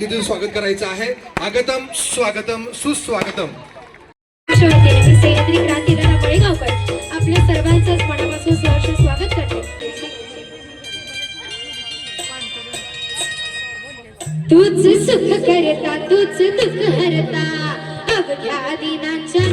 तिथून स्वागत करायचं आहे. आगतम स्वागतम सुस्वागतम. आपल्या सर्वांचंच मनापासून सहर्ष स्वागत करते. तूच सुख करता तूच दुःख हरता. अवघ्या दिनांच्या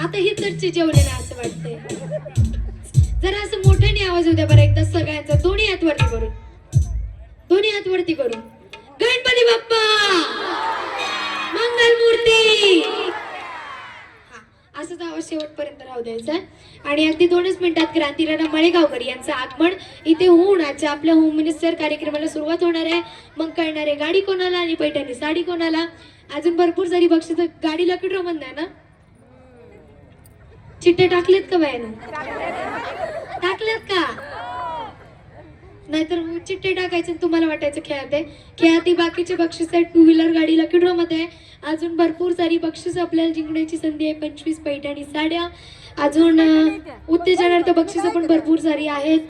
आता ही चर्ची जेवले ना असं वाटतंय. जरा असं मोठ्याने आवाज होऊ द्या बरं एकदा सगळ्यांचा दोन्ही हात वरती करून. दोन्ही हात वरती करून. गणपती बाप्पा! मंगल मूर्ती असंच आवाज शेवटपर्यंत राहू द्यायचा. आणि अगदी दोनच मिनिटात क्रांतीराणा मळेगावकर यांचं आगमन. इथे होऊन आजच्या आपल्या होम मिनिस्टर कार्यक्रमाला सुरुवात होणार आहे. मग कळणार आहे गाडी कोणाला आणि पैठणी साडी कोणाला. अजून भरपूर सारी बक्षीस गाडी लकी ड्रॉ म्हणणार ना? चिट्टे टाकलेत का बायानं? टाकलेत का? नाहीतर चिट्टे टाकायचे आणि तुम्हाला वाटायचं खेळात आहे. खेळात ही बाकीचे बक्षीस आहेत टू व्हीलर गाडी लकी ड्रॉ मध्ये अजून भरपूर सारी बक्षीस आपल्याला जिंकण्याची संधी आहे पंचवीस पैठणी साड्या. अजून उत्तेजनार्थ बक्षीस पण भरपूर सारी आहेत.